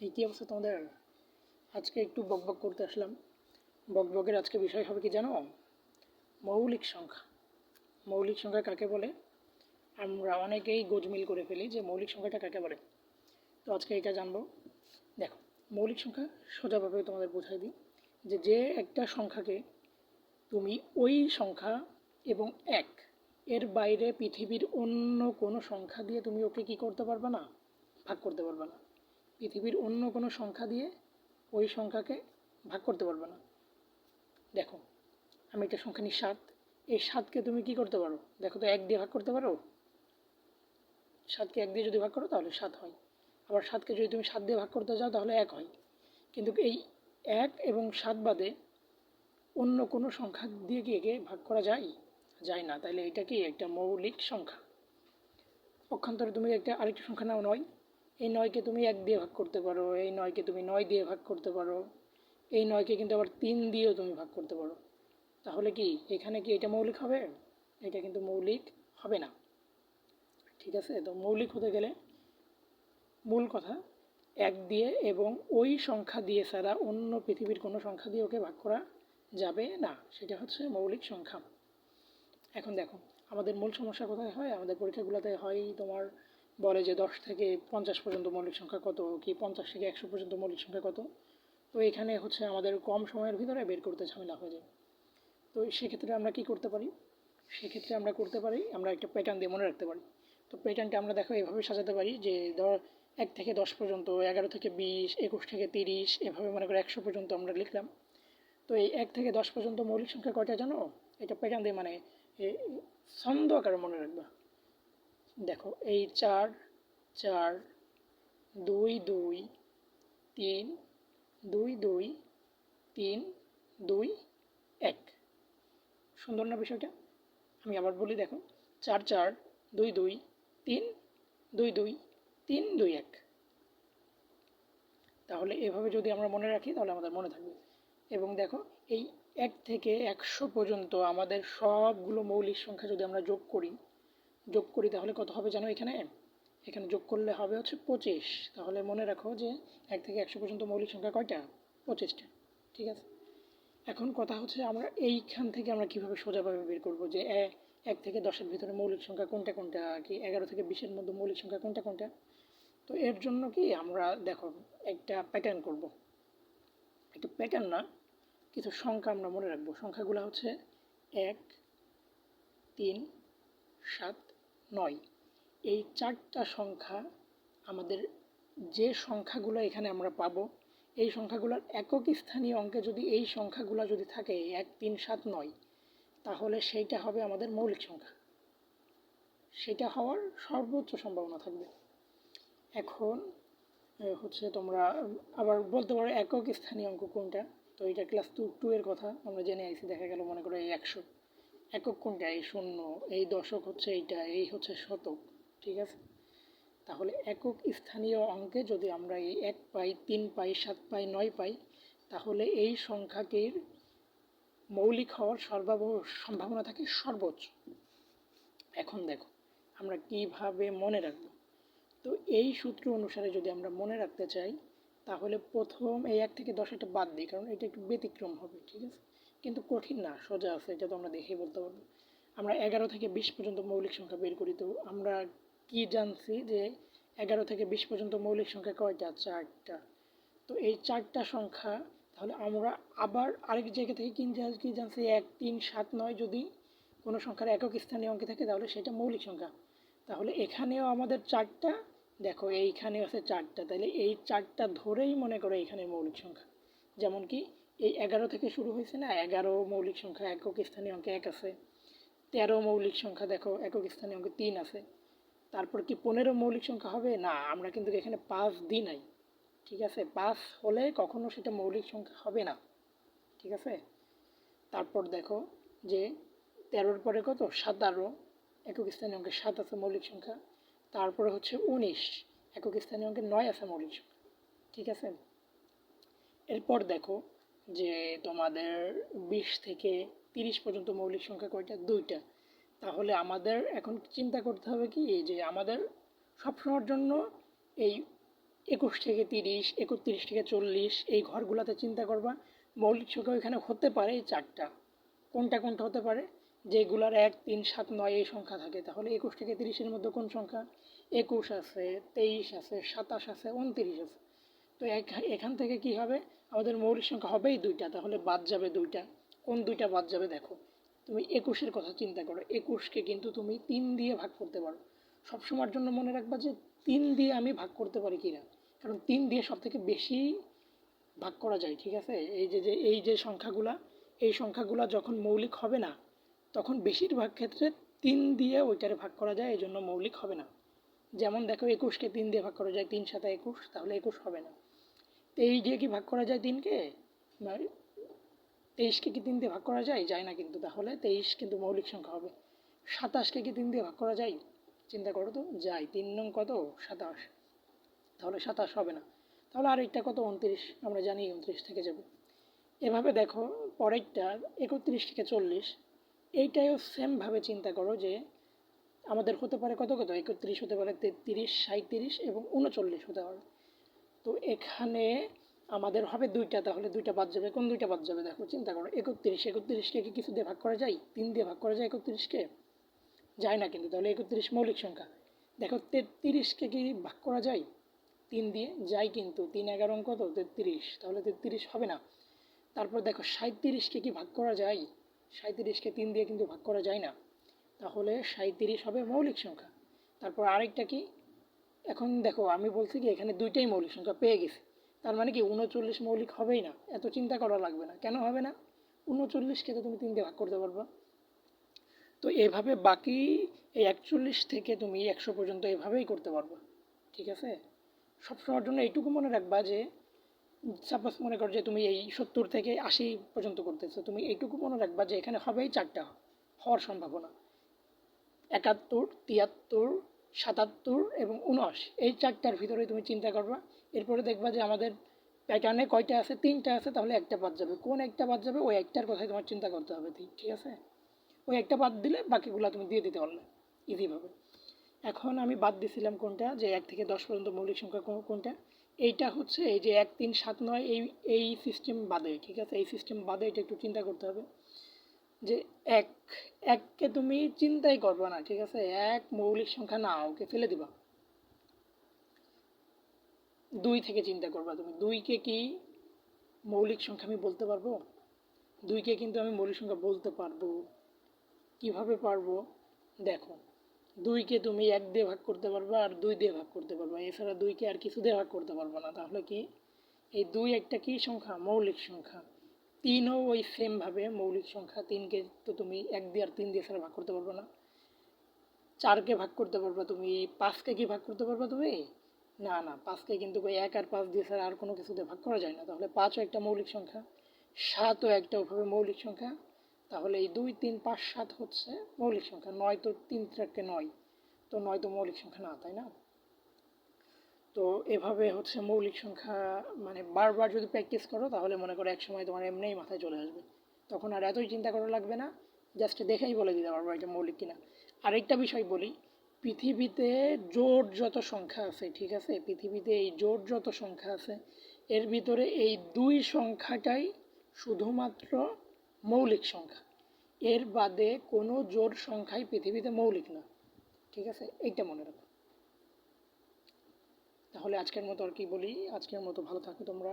এই কী অবস্থা তোমাদের আজকে একটু বকবক করতে আসলাম। বকবকের আজকে বিষয় হবে কি জানো? মৌলিক সংখ্যা। মৌলিক সংখ্যা কাকে বলে? আমরা অনেকেই গোজমিল করে ফেলি যে মৌলিক সংখ্যাটা কাকে বলে। তো আজকে এটা জানব। দেখো, মৌলিক সংখ্যা সোজাভাবে তোমাদের বোঝাই দিই যে যে একটা সংখ্যাকে তুমি ওই সংখ্যা এবং এক এর বাইরে পৃথিবীর অন্য কোনো সংখ্যা দিয়ে তুমি ওকে কি করতে পারবে না? ভাগ করতে পারবে না। পৃথিবীর অন্য কোনো সংখ্যা দিয়ে ওই সংখ্যাকে ভাগ করতে পারবে না। দেখো, আমি একটা সংখ্যা নিই সাত। এই সাতকে তুমি কি করতে পারো? দেখো তো এক দিয়ে ভাগ করতে পারো? সাতকে এক দিয়ে যদি ভাগ করো তাহলে সাত হয়। আবার সাতকে যদি তুমি সাত দিয়ে ভাগ করতে যাও তাহলে এক হয়। কিন্তু এই এক এবং সাত বাদে অন্য কোনো সংখ্যা দিয়ে কি একে ভাগ করা যায়? যায় না। তাইলে এটা কি একটা মৌলিক সংখ্যা? পক্ষান্তরে তুমি একটা আরেকটা সংখ্যা নাও নয়। এই নয়কে তুমি এক দিয়ে ভাগ করতে পারো, এই নয়কে তুমি নয় দিয়ে ভাগ করতে পারো, এই নয়কে কিন্তু আবার তিন দিয়েও তুমি ভাগ করতে পারো। তাহলে কি, এখানে কি এটা মৌলিক হবে? এটা কিন্তু মৌলিক হবে না। ঠিক আছে? তো মৌলিক হতে গেলে মূল কথা, এক দিয়ে এবং ওই সংখ্যা দিয়ে ছাড়া অন্য পৃথিবীর কোনো সংখ্যা দিয়ে ওকে ভাগ করা যাবে না। সেটা হচ্ছে মৌলিক সংখ্যা। এখন দেখো, আমাদের মূল সমস্যা কোথায় হয়? আমাদের পরীক্ষাগুলোতে হয় তোমার বলে যে দশ থেকে পঞ্চাশ পর্যন্ত মৌলিক সংখ্যা কত, কি পঞ্চাশ থেকে একশো পর্যন্ত মৌলিক সংখ্যা কত? তো এখানে হচ্ছে আমাদের কম সময়ের ভিতরে বের করতে ঝামেলা হয়ে যায়। তো সেক্ষেত্রে আমরা কি করতে পারি? সেক্ষেত্রে আমরা করতে পারি, আমরা একটা প্যাটার্ন দিয়ে মনে রাখতে পারি। তো প্যাটার্নটা আমরা দেখো এভাবে সাজাতে পারি যে ধর এক থেকে দশ পর্যন্ত, এগারো থেকে বিশ, একুশ থেকে তিরিশ, এভাবে মনে করে একশো পর্যন্ত আমরা লিখলাম। তো এই এক থেকে দশ পর্যন্ত মৌলিক সংখ্যা কয়টা জানো? এটা প্যাটার্ন দিয়ে মানে ছন্দ আকারে মনে রাখবা। দেখো, এই চার চার, দুই দুই, তিন, দুই দুই, তিন, দুই, এক। সুন্দর না বিষয়টা? আমি আবার বলি, দেখো, চার চার, দুই দুই, তিন, দুই দুই, তিন, দুই, এক। তাহলে এভাবে যদি আমরা মনে রাখি, তাহলে আমাদের মনে থাকবে। এবং দেখো, এই এক থেকে একশো পর্যন্ত আমাদের সবগুলো মৌলিক সংখ্যা যদি আমরা যোগ করি যোগ করি, তাহলে কত হবে জানো এখানে? এখানে যোগ করলে হবে হচ্ছে পঁচিশ। তাহলে মনে রাখো যে এক থেকে একশো পর্যন্ত মৌলিক সংখ্যা কয়টা? পঁচিশটা। ঠিক আছে? এখন কথা হচ্ছে আমরা এইখান থেকে আমরা কীভাবে সোজাভাবে বের করব যে এক থেকে দশের ভিতরে মৌলিক সংখ্যা কোনটা কোনটা, কি এগারো থেকে বিশের মধ্যে মৌলিক সংখ্যা কোনটা কোনটা? তো এর জন্য কি আমরা দেখো একটা প্যাটার্ন করব। একটা প্যাটার্ন না, কিছু সংখ্যা আমরা মনে রাখব। সংখ্যাগুলো হচ্ছে এক, তিন, সাত নয়। এই চারটা সংখ্যা আমাদের যে সংখ্যাগুলো এখানে আমরা পাবো, এই সংখ্যাগুলোর একক স্থানীয় অঙ্কে যদি এই সংখ্যাগুলো যদি থাকে, এক, তিন, সাত, নয়, তাহলে সেইটা হবে আমাদের মৌলিক সংখ্যা। সেটা হওয়ার সর্বোচ্চ সম্ভাবনা থাকবে। এখন হচ্ছে তোমরা আবার বলতে পারো একক স্থানীয় অঙ্ক কোনটা? তো এটা ক্লাস টু টু এর কথা, আমরা জেনে আইসি দেখা গেল মনে করো এই একশো। একক কোনটা? এই শূন্য, এই দশক হচ্ছে এইটা, এই হচ্ছে শতক, ঠিক আছে? তাহলে একক স্থানীয় অঙ্কে যদি আমরা এই এক পাই, তিন পাই, সাত পাই, নয় পাই, তাহলে এই সংখ্যাটির মৌলিক হওয়ার সর্বাব, সম্ভাবনা থাকে সর্বোচ্চ। এখন দেখো, আমরা কীভাবে মনে রাখব? তো এই সূত্র অনুসারে যদি আমরা মনে রাখতে চাই, তাহলে প্রথম এই এক থেকে দশ এটা বাদ দিই, কারণ এটা একটু ব্যতিক্রম হবে, ঠিক আছে? কিন্তু কঠিন না, সোজা আছে, এটা তো আমরা দেখেই বলতে পারব। আমরা এগারো থেকে বিশ পর্যন্ত মৌলিক সংখ্যা বের করি, তো আমরা কি জানছি যে এগারো থেকে বিশ পর্যন্ত মৌলিক সংখ্যা কয়টা? চারটা। তো এই চারটা সংখ্যা, তাহলে আমরা আবার আরেক জায়গা থেকে কি কি জানছি? এক, তিন, সাত, নয় যদি কোনো সংখ্যার একক স্থানীয় অঙ্কে থাকে, তাহলে সেটা মৌলিক সংখ্যা। তাহলে এখানেও আমাদের চারটা, দেখো এইখানে আছে চারটা, তাহলে এই চারটা ধরেই মনে করো এখানে মৌলিক সংখ্যা। যেমন কি এই এগারো থেকে শুরু হয়েছে না, এগারো মৌলিক সংখ্যা, একক স্থানীয় অঙ্কে এক আছে। তেরো মৌলিক সংখ্যা দেখো, একক স্থানীয় অঙ্কে তিন আছে। তারপর কি পনেরো মৌলিক সংখ্যা হবে? না, আমরা কিন্তু এখানে পাঁচ দিই নাই। ঠিক আছে? পাঁচ হলে কখনো সেটা মৌলিক সংখ্যা হবে না। ঠিক আছে? তারপর দেখো যে তেরোর পরে কত? সাতারো। একক স্থানীয় অঙ্কে সাত আছে মৌলিক সংখ্যা। তারপরে হচ্ছে উনিশ। একক স্থানীয় অঙ্কে নয় আছে মৌলিক সংখ্যা। ঠিক আছে? এরপর দেখো যে তোমাদের বিশ থেকে তিরিশ পর্যন্ত মৌলিক সংখ্যা কয়টা? দুইটা। তাহলে আমাদের এখন চিন্তা করতে হবে কি? যে আমাদের সবসময়ের জন্য এই একুশ থেকে তিরিশ, একত্রিশ থেকে চল্লিশ এই ঘরগুলোতে চিন্তা করবা। মৌলিক সংখ্যা এখানে হতে পারে এই চারটা। কোনটা কোনটা হতে পারে? যেগুলার এক, তিন, সাত, নয় এই সংখ্যা থাকে। তাহলে একুশ থেকে তিরিশের মধ্যে কোন সংখ্যা? একুশ আছে, তেইশ আছে, সাতাশ আছে, উনত্রিশ আছে। তো এখা- এখান থেকে কি হবে? আমাদের মৌলিক সংখ্যা হবেই দুইটা, তাহলে বাদ যাবে দুইটা। কোন দুইটা বাদ যাবে দেখো। তুমি একুশের কথা চিন্তা করো। একুশকে কিন্তু তুমি তিন দিয়ে ভাগ করতে পারো। সবসময়ের জন্য মনে রাখবা যে তিন দিয়ে আমি ভাগ করতে পারি কিনা। কারণ তিন দিয়ে সব থেকে বেশি ভাগ করা যায়, ঠিক আছে? এই যে যে, এই যে সংখ্যাগুলা, এই সংখ্যাগুলা যখন মৌলিক হবে না, তখন বেশিরভাগ ক্ষেত্রে তিন দিয়ে ওইটারে ভাগ করা যায়, এই জন্য মৌলিক হবে না। যেমন দেখো একুশকে তিন দিয়ে ভাগ করা যায়, তিন সাথে একুশ, তাহলে একুশ হবে না। তেইশ দিয়ে কি ভাগ করা যায় তিনকে? তেইশকে কি তিন দিয়ে ভাগ করা যায়? যায় না কিন্তু। তাহলে তেইশ কিন্তু মৌলিক সংখ্যা হবে। সাতাশকে কি তিন দিয়ে ভাগ করা যায়? চিন্তা করো তো, যায়। তিন নং কত? সাতাশ। তাহলে সাতাশ হবে না। তাহলে আরেকটা কত? উনত্রিশ। আমরা জানি উনত্রিশ থেকে যাবে। এভাবে দেখো, পরেরটা একত্রিশ থেকে চল্লিশ। এইটাও সেমভাবে চিন্তা করো যে আমাদের হতে পারে কত কত? একত্রিশ হতে পারে তেত্রিশ সাঁত্রিশ এবং উনচল্লিশ হতে পারে। তো এখানে আমাদের হবে দুইটা, তাহলে দুইটা বাদ যাবে। কোন দুইটা বাদ যাবে? দেখো, চিন্তা করো, একত্রিশ, একত্রিশকে কি কিছু দিয়ে ভাগ করা যায়? তিন দিয়ে ভাগ করা যায় একত্রিশকে? যায় না কিন্তু, তাহলে একত্রিশ মৌলিক সংখ্যা। দেখো, তেত্রিশকে কি ভাগ করা যায়? তিন দিয়ে যায় কিন্তু, তিন এগারো কত তেত্রিশ। তাহলে তেত্রিশ হবে না। তারপর দেখো সাঁত্রিশকে কি ভাগ করা যায়? সাঁত্রিশকে তিন দিয়ে কিন্তু ভাগ করা যায় না। তাহলে সাঁত্রিশ হবে মৌলিক সংখ্যা। তারপর আরেকটা কি? এখন দেখো, আমি বলছি কি, এখানে দুইটাই মৌলিক সংখ্যা পেয়ে গেছি। তার মানে কি, উনচল্লিশ মৌলিক হবেই না। এত চিন্তা করা লাগবে না। কেন হবে না? উনচল্লিশকে তো তুমি তিন দিয়ে ভাগ করতে পারবা। তো এভাবে বাকি এই একচল্লিশ থেকে তুমি একশো পর্যন্ত এভাবেই করতে পারবা। ঠিক আছে? সবসময়ের জন্য এইটুকু মনে রাখবা যে সাপোজ মনে করো যে তুমি এই সত্তর থেকে আশি পর্যন্ত করতেছো, তুমি এইটুকু মনে রাখবা যে এখানে হবেই চারটা হওয়ার সম্ভাবনা। একাত্তর, তিয়াত্তর সাতাত্তর এবং উনআশি এই চারটার ভিতরে তুমি চিন্তা করবা। এরপরে দেখবা যে আমাদের প্যাটার্নে কয়টা আছে? তিনটা আছে, তাহলে একটা বাদ যাবে। কোন একটা বাদ যাবে, ওই একটার কথাই তোমার চিন্তা করতে হবে, ঠিক আছে? ওই একটা বাদ দিলে বাকিগুলো তুমি দিয়ে দিতে পারলে ইজিভাবে এখন আমি বাদ দিছিলাম কোনটা, যে এক থেকে দশ পর্যন্ত মৌলিক সংখ্যা কোন- কোনটা? এইটা হচ্ছে এই যে এক, তিন, সাত, নয়, এই এই সিস্টেম বাদে, ঠিক আছে? এই সিস্টেম বাদে এটা একটু চিন্তা করতে হবে। যে এক, এককে তুমি চিন্তাই করবে না, ঠিক আছে? এক মৌলিক সংখ্যা না ওকে ফেলে দিবা। দুই থেকে চিন্তা করবা তুমি। দুইকে কি মৌলিক সংখ্যা আমি বলতে পারব? দুইকে কিন্তু আমি মৌলিক সংখ্যা বলতে পারব। কীভাবে পারব? দেখো, দুইকে তুমি এক দিয়ে ভাগ করতে পারবা আর দুই দিয়ে ভাগ করতে পারবা। এছাড়া দুইকে আর কিছু দিয়ে ভাগ করতে পারব না। তাহলে কি? এই দুই একটা কি সংখ্যা? মৌলিক সংখ্যা। তিনও ওই সেমভাবে মৌলিক সংখ্যা তিনকে তো তুমি এক দিয়ে আর তিন দিয়ে ছাড়া ভাগ করতে পারবে না। চারকে ভাগ করতে পারবা, তুমি পাঁচকে কি ভাগ করতে পারবা তুমি? না না, পাঁচকে কিন্তু এক আর পাঁচ দিয়ে ছাড়া আর কোনো কিছুতে ভাগ করা যায় না। তাহলে পাঁচও একটা মৌলিক সংখ্যা, সাতও একটা ওভাবে মৌলিক সংখ্যা। তাহলে এই দুই, তিন, পাঁচ, সাত হচ্ছে মৌলিক সংখ্যা। নয় তো তিন থেকে নয়। তো নয় তো মৌলিক সংখ্যা না, তাই না? তো এভাবে হচ্ছে মৌলিক সংখ্যা মানে বারবার যদি প্র্যাকটিস করো, তাহলে মনে করো এক সময় তোমার এমনিই মাথায় চলে আসবে। তখন আর এতই চিন্তা করা লাগবে না জাস্ট দেখেই বলে দিতে পারব এটা মৌলিক কিনা। আরেকটা বিষয় বলি, পৃথিবীতে জোট যত সংখ্যা আছে, ঠিক আছে? পৃথিবীতে এই জোট যত সংখ্যা আছে, এর ভিতরে এই দুই সংখ্যাটাই শুধুমাত্র মৌলিক সংখ্যা। এর বাদে কোনো জোট সংখ্যাই পৃথিবীতে মৌলিক না, ঠিক আছে? এইটা মনে রাখো। তাহলে আজকের মতো আর কি বলি। আজকের মতো ভালো থাকো তোমরা।